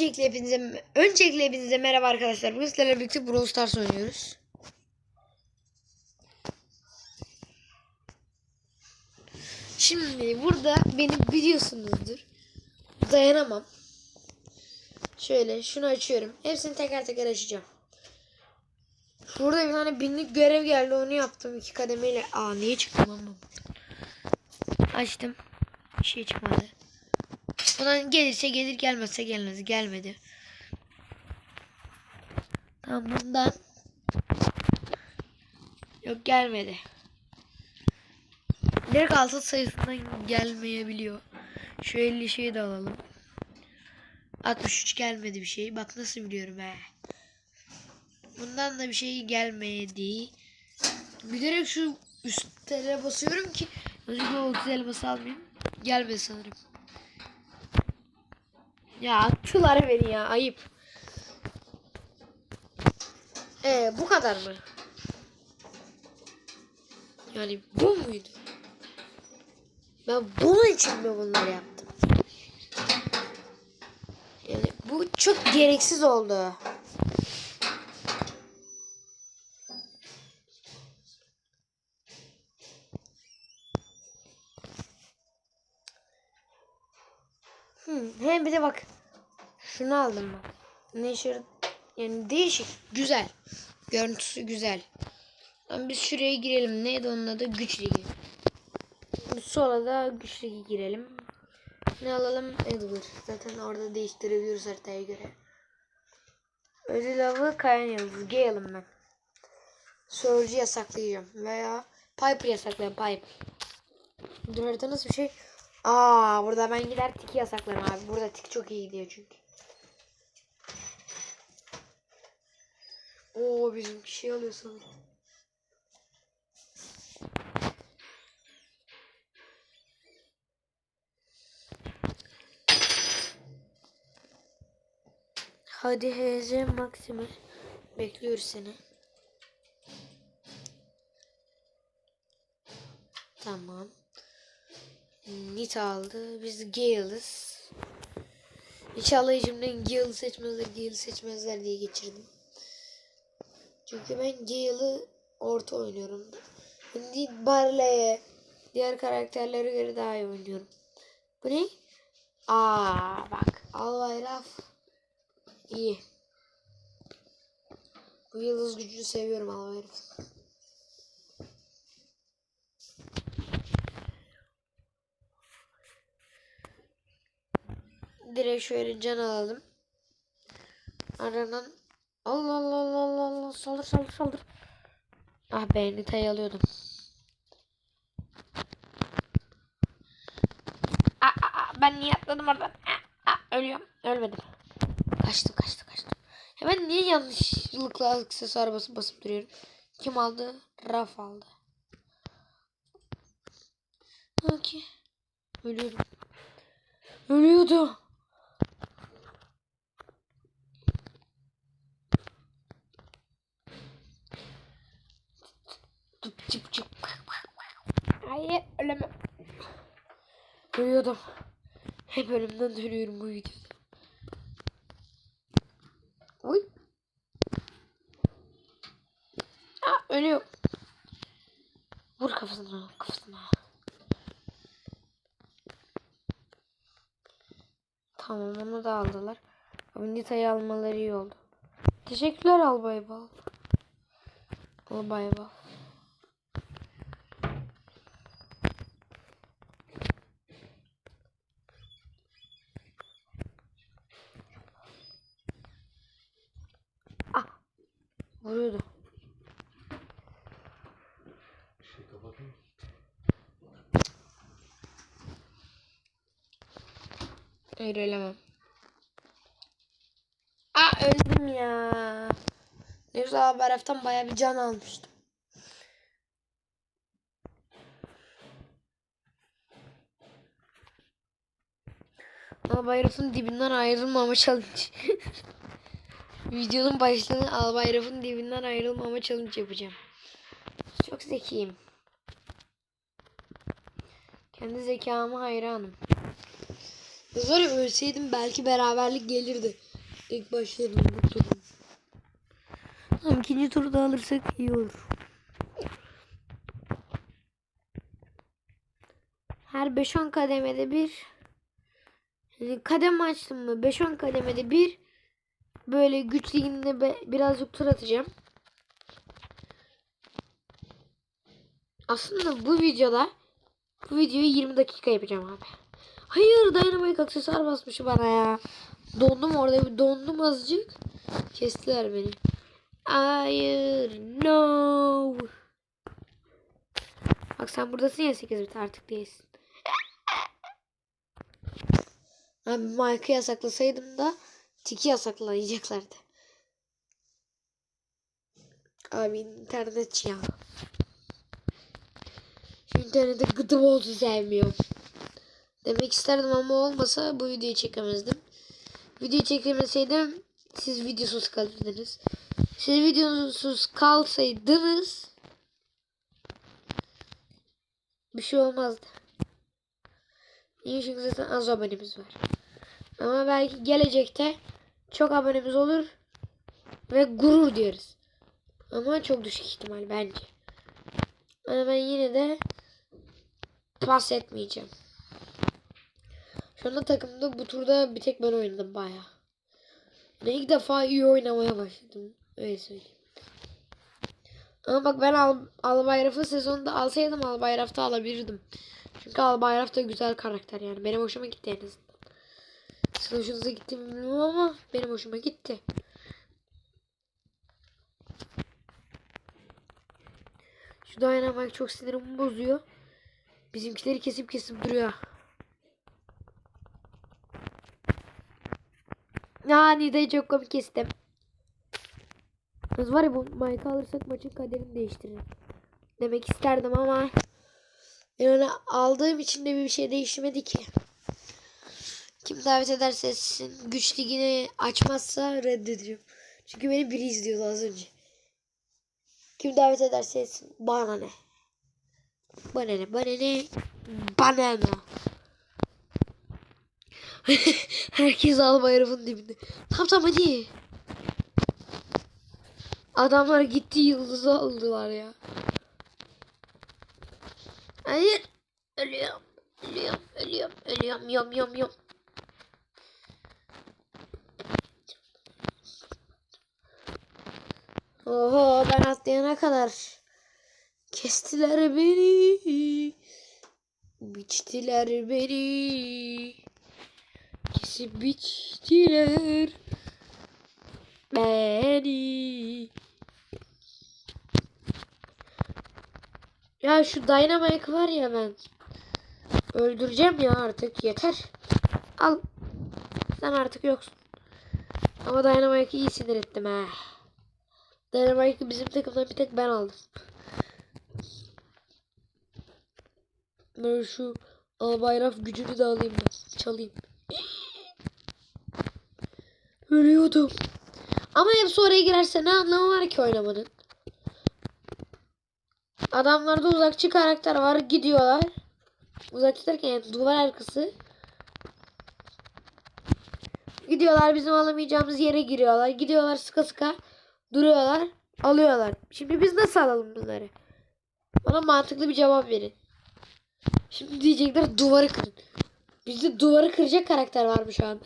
Öncelikle hepinize, öncelikle hepinize merhaba arkadaşlar. Bugün sizlerle birlikte Brawl Stars oynuyoruz. Şimdi burada beni biliyorsunuzdur. Dayanamam. Şöyle şunu açıyorum. Hepsini teker teker açacağım. Şurada bir tane binlik görev geldi onu yaptım iki kademeyle. Aa niye çıktım lan bu? Açtım. Bir şey çıkmadı. Bundan gelirse gelir gelmezse gelmez. Gelmedi. Tamam bundan. Yok gelmedi. Direkt altı sayısından gelmeyebiliyor. Şu 50 şeyi de alalım. 63 gelmedi bir şey. Bak nasıl biliyorum he. Bundan da bir şey gelmedi. Bilerek şu üstlere basıyorum ki önce o 30 elması almayayım. Gelmedi sanırım. Ya attılar beni ya ayıp. Ee, bu kadar mı? Yani bu muydu? Ben bunun için mi bunları yaptım? Yani bu çok gereksiz oldu. Hmm, hem bir de bak. Şunu aldım ben. Neşir yani değişik, güzel. Görüntüsü güzel. Lan biz şuraya girelim. Neydi onun adı? Güç ligi. Sonra da güç ligi girelim. Ne alalım? Edward. Zaten orada değiştirebiliyoruz haritaya göre. Ödül avı kayan yıldız. Gale'ım ben. Surge'ı yasaklayacağım. Veya Piper yasaklayayım. Piper. Dur harita nasıl bir şey? Aa burada ben gider tiki yasaklarım abi. Burada tik çok iyi gidiyor çünkü. Oo bizim şey alıyor. Hadi HZ Maximus. Bekliyoruz seni. Tamam. Nit aldı. Biz Gale'ız. İnşallah içimden Gale'ı seçmezler, Gale'ı seçmezler diye geçirdim. Çünkü ben Gale'ı orta oynuyorum. Şimdi Barley'e diğer karakterlere göre daha iyi oynuyorum. Bu ne? Aa bak. Albayraf. İyi. Bu yıldız gücünü seviyorum Albayraf. Direkt şöyle can alalım. Aranan Allah Allah Allah Allah Allah saldır saldır saldır. Ah be Nita'yı alıyordum. Aa, aa, aa, ben niye atladım oradan? Aa, aa, ölüyorum. Ölmedim. Kaçtım kaçtım kaçtım. Ben niye yanlışlıkla aksesuar basıp basıp duruyorum? Kim aldı? Raf aldı. Okey. Ölüyorum. Ölüyordu. Tıp çıp çıp. Hayır ölemem. Ölüyordum. Hep ölümden dönüyorum bu videoda. Uy. Aa ölüyor. Vur kafasına kafasına. Tamam onu da aldılar. Abi Nita'yı almaları iyi oldu. Teşekkürler Albay Bal. Albay Bal. Ah. Vuruyordu. Şey kapatayım. Hayır ölemem. Aa öldüm ya. Ne güzel abi Araf'tan baya bir can almıştım. Albay Raf'ın dibinden ayrılmama challenge. Videonun başlığını Albay Raf'ın dibinden ayrılmama challenge yapacağım. Çok zekiyim. Kendi zekama hayranım. Kız var ölseydim belki beraberlik gelirdi. İlk başladığım bu turun. Tamam ikinci turu da alırsak iyi olur. Her 5-10 kademede bir yani kademe açtım mı 5-10 kademede bir böyle güç liginde be- birazcık tur atacağım. Aslında bu videoda bu videoyu 20 dakika yapacağım abi. Hayır Dynamite aksesuar basmış bana ya. Dondum orada bir dondum azıcık. Kestiler beni. Hayır no. Bak sen buradasın ya 8 bit artık değilsin. Abi Mike'ı yasaklasaydım da Tiki yasaklayacaklardı. Abi internet ya. Şu gıdım oldu sevmiyorum. Demek isterdim ama olmasa bu videoyu çekemezdim. Video çekemeseydim siz videosuz kalırdınız. Siz videosuz kalsaydınız bir şey olmazdı. Niye çünkü zaten az abonemiz var. Ama belki gelecekte çok abonemiz olur ve gurur diyoruz. Ama çok düşük ihtimal bence. Ama ben yine de pas etmeyeceğim. Şu anda takımda bu turda bir tek ben oynadım baya. Yani ilk defa iyi oynamaya başladım. Öyle söyleyeyim. Ama bak ben Al Albayraf'ı sezonda alsaydım Albayraf'ta alabilirdim. Çünkü Albayraf da güzel karakter yani. Benim hoşuma gitti en azından. Sizin hoşunuza gitti mi bilmiyorum ama benim hoşuma gitti. Şu Dynamite çok sinirimi bozuyor. Bizimkileri kesip kesip duruyor. Ya Nida'yı çok komik kestim. Kız var ya bu Mike'ı alırsak maçın kaderini değiştirir. Demek isterdim ama onu aldığım için de bir şey değişmedi ki. Kim davet ederse etsin güç ligini açmazsa reddediyorum. Çünkü beni biri izliyordu az önce. Kim davet ederse etsin bana ne. Bana ne bana ne bana ne. Herkes al bayrağın dibinde. Tamam tamam hadi. Adamlar gitti yıldızı aldılar ya. Hayır. Ölüyorum. Ölüyorum. Ölüyorum. Ölüyorum. Yom yom yom. Oho ben atlayana kadar. Kestiler beni. Biçtiler beni. Kesip biçtiler beni. Ya şu Dynamite var ya ben. Öldüreceğim ya artık yeter. Al. Sen artık yoksun. Ama Dynamite'ı iyi sinir ettim ha. Dynamite'ı bizim takımdan bir tek ben aldım. Ben şu Albayraf gücünü de alayım ben. Çalayım. Ölüyordum. Ama hepsi oraya girerse ne anlamı var ki oynamanın? Adamlarda uzakçı karakter var. Gidiyorlar. Uzakçı derken yani duvar arkası. Gidiyorlar bizim alamayacağımız yere giriyorlar. Gidiyorlar sıka sıka. Duruyorlar. Alıyorlar. Şimdi biz nasıl alalım bunları? Bana mantıklı bir cevap verin. Şimdi diyecekler duvarı kırın. Bizde duvarı kıracak karakter var mı şu anda?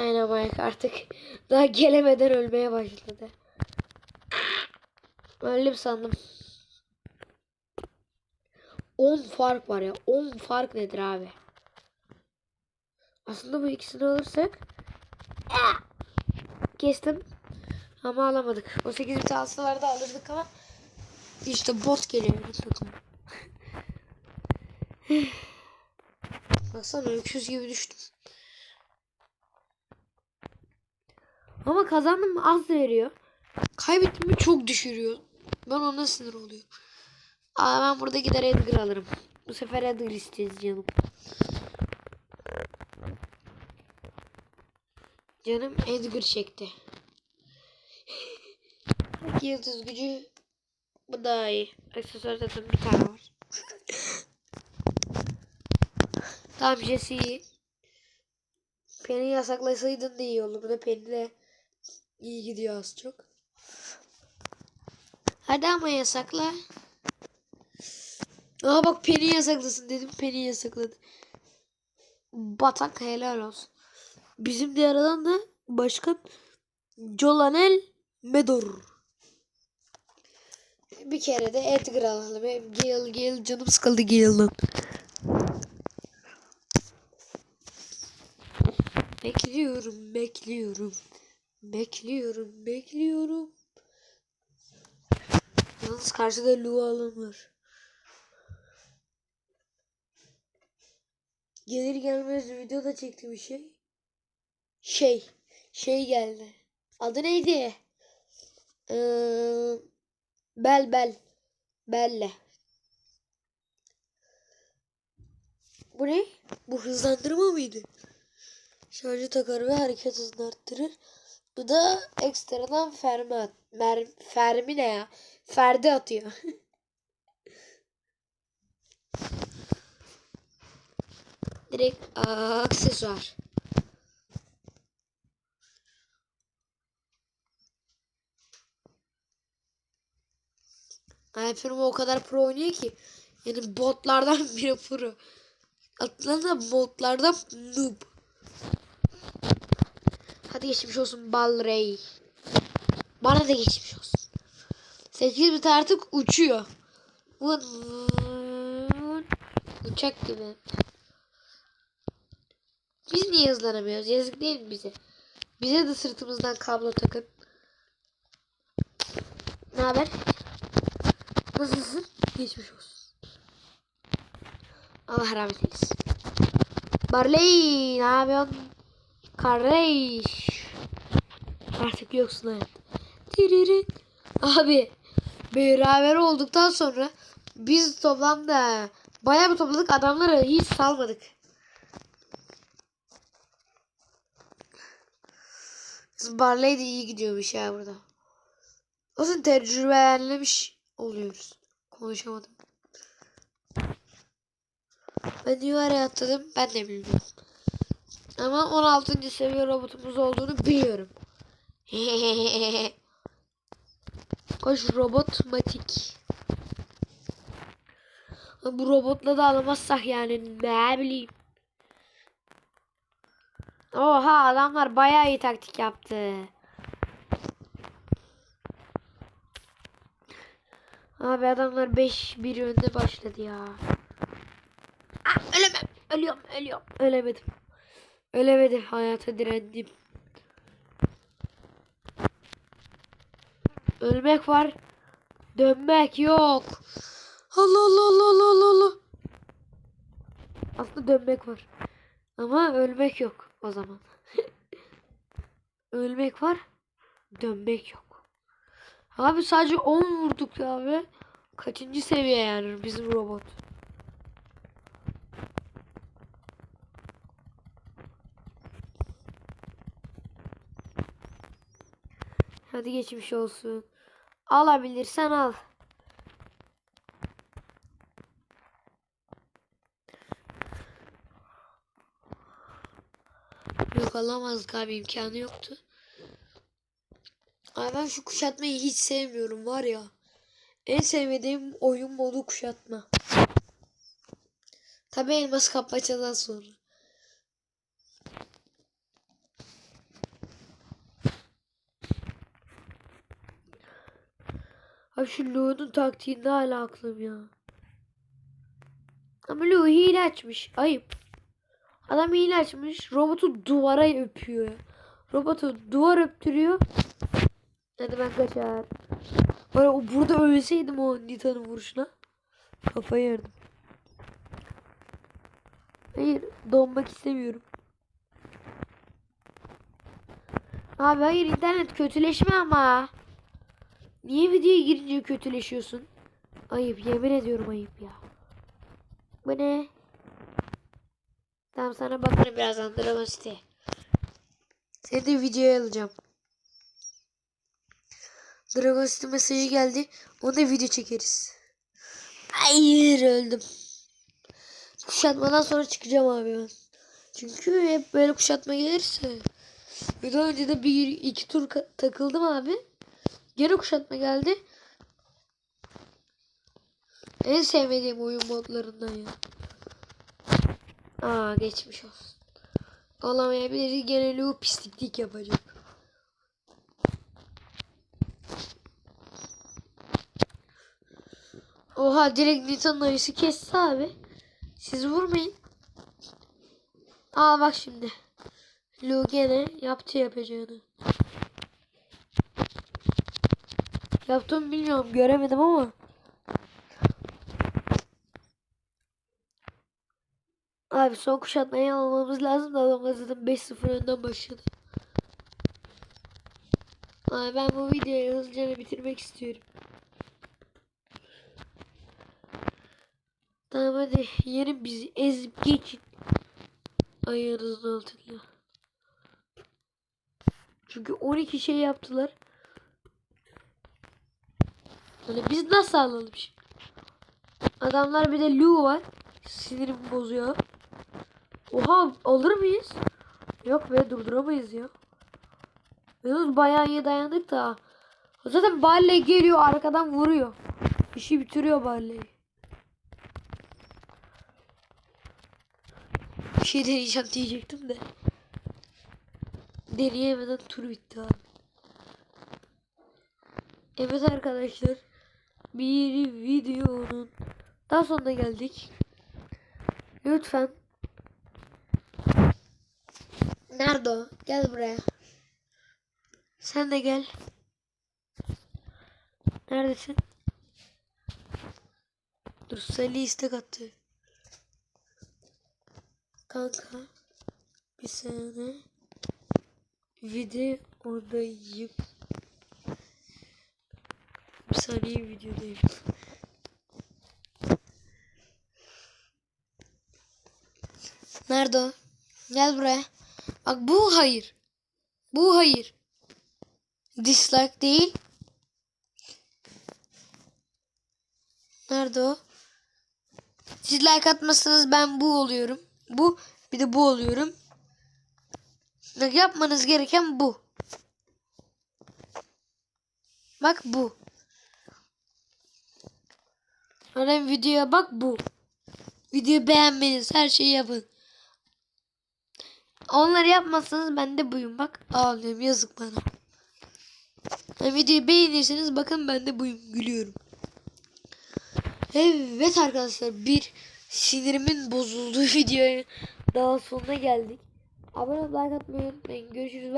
Dynamite artık daha gelemeden ölmeye başladı. Öldüm sandım. 10 fark var ya. 10 fark nedir abi? Aslında bu ikisini alırsak kestim. Ama alamadık. O 8 bit alsalar alırdık ama işte bot geliyor takıma. Baksana öküz gibi düştüm. Ama kazandım mı az veriyor. Kaybettim mi çok düşürüyor. Ben ona sinir oluyorum. Aa, ben burada gider Edgar alırım. Bu sefer Edgar isteyeceğiz canım. Canım Edgar çekti. Yıldız gücü Bu daha iyi. Aksesuar zaten bir tane var. tamam Jesse iyi. Penny yasaklasaydın da iyi olur. Burada Penny de iyi gidiyor az çok. Hadi ama yasakla. Aa bak Penny yasaklasın dedim. Penny yasakladı. Batak helal olsun. Bizim diğer adam da başkan Jolanel Medor. Bir kere de Edgar alalım. Hem Gale Gale canım sıkıldı Gale'dan. Bekliyorum, bekliyorum. Bekliyorum, bekliyorum. Yalnız karşıda Lu alan var. Gelir gelmez videoda çekti bir şey. Şey. Şey geldi. Adı neydi? Ee, bel bel. Belle. Bu ne? Bu hızlandırma mıydı? Şarjı takar ve hareket hızını arttırır. Bu da ekstradan fermi at. Mer, fermi ne ya? Ferdi atıyor. Direkt aa, aksesuar. Alper'im o kadar pro oynuyor ki. Yani botlardan biri pro. Atlanta botlardan noob. Hadi geçmiş olsun Balrey. Bana da geçmiş olsun. 8 bit artık uçuyor. Vın vın. Uçak gibi. Biz niye hızlanamıyoruz? Yazık değil mi bize? Bize de sırtımızdan kablo takın. Ne haber? Nasılsın? Geçmiş olsun. Allah rahmet eylesin. Barley ne yapıyorsun? Kardeş. Artık yoksun hayat. Tiririn. Abi beraber olduktan sonra biz toplamda bayağı bir topladık adamları hiç salmadık. Barley de iyi gidiyormuş ya burada. Olsun tecrübelenmiş oluyoruz. Konuşamadım. Ben niye araya atladım ben de bilmiyorum. Ama 16. seviye robotumuz olduğunu biliyorum. Koş robot matik. Bu robotla da alamazsak yani ne bileyim. Oha adamlar bayağı iyi taktik yaptı. Abi adamlar 5-1 önde başladı ya. Ah, ölemem. Ölüyorum, ölüyorum. Ölemedim. Ölemedim. Hayata direndim. Ölmek var. Dönmek yok. Allah Allah Allah Allah Allah Allah. Aslında dönmek var. Ama ölmek yok o zaman. ölmek var. Dönmek yok. Abi sadece 10 vurduk ya abi. Kaçıncı seviye yani bizim robot. Hadi geçmiş olsun. Alabilirsen al. Yok alamazdık abi imkanı yoktu. Abi ben şu kuşatmayı hiç sevmiyorum var ya. En sevmediğim oyun modu kuşatma. Tabi elmas kapmacadan sonra. Abi şu Lu'nun taktiğinde hala aklım ya. Ama Lu hile açmış. Ayıp. Adam hile açmış. Robotu duvara öpüyor. Robotu duvar öptürüyor. Hadi ben kaçar. Ya, o burada ölseydim o Nita'nın vuruşuna. Kafayı yerdim. Hayır donmak istemiyorum. Abi hayır internet kötüleşme ama. Niye videoya girince kötüleşiyorsun? Ayıp yemin ediyorum ayıp ya. Bu ne? Tamam sana bakarım birazdan City. Seni de videoya alacağım. City mesajı geldi. Onu da video çekeriz. Hayır öldüm. Kuşatmadan sonra çıkacağım abi ben. Çünkü hep böyle kuşatma gelirse. Bir daha önce de bir iki tur takıldım abi. Gene kuşatma geldi. En sevmediğim oyun modlarından ya. Aa geçmiş olsun. Olamayabilir gene o pisliklik yapacak. Oha direkt Newton ayısı kesti abi. Siz vurmayın. Aa bak şimdi. Lu gene yaptı yapacağını. Yaptım bilmiyorum göremedim ama. Abi son kuşatmayı almamız lazım da adamlar zaten 5-0 önden başladı. Abi ben bu videoyu hızlıca bitirmek istiyorum. Tamam hadi yerin bizi ezip geçin. Ayağınızın altında. Çünkü 12 şey yaptılar. Hani biz nasıl alalım şimdi? Adamlar bir de Lu var. Sinirimi bozuyor. Oha alır mıyız? Yok be durduramayız ya. Yalnız bayağı iyi dayandık da. Zaten Barley geliyor arkadan vuruyor. İşi bitiriyor Barley. Bir şey deneyeceğim diyecektim de. Deneyemeden tur bitti abi. Evet arkadaşlar. Bir videonun daha sonuna geldik. Lütfen. Nerede o? Gel buraya. Sen de gel. Neredesin? Dur Salih istek attı. Kanka. Bir saniye. Videodayım. Bir saniye videodayım. Nerede o? Gel buraya. Bak bu hayır. Bu hayır. Dislike değil. Nerede o? Siz like atmazsanız ben bu oluyorum. Bu bir de bu oluyorum. Yapmanız gereken bu. Bak bu. Öyle videoya bak bu. Videoyu beğenmeniz her şeyi yapın. Onları yapmazsanız ben de buyum bak. Ağlıyorum yazık bana. Yani videoyu beğenirseniz bakın ben de buyum gülüyorum. Evet arkadaşlar bir sinirimin bozulduğu videoya daha sonuna geldik. Abone olup like atmayı unutmayın. Görüşürüz.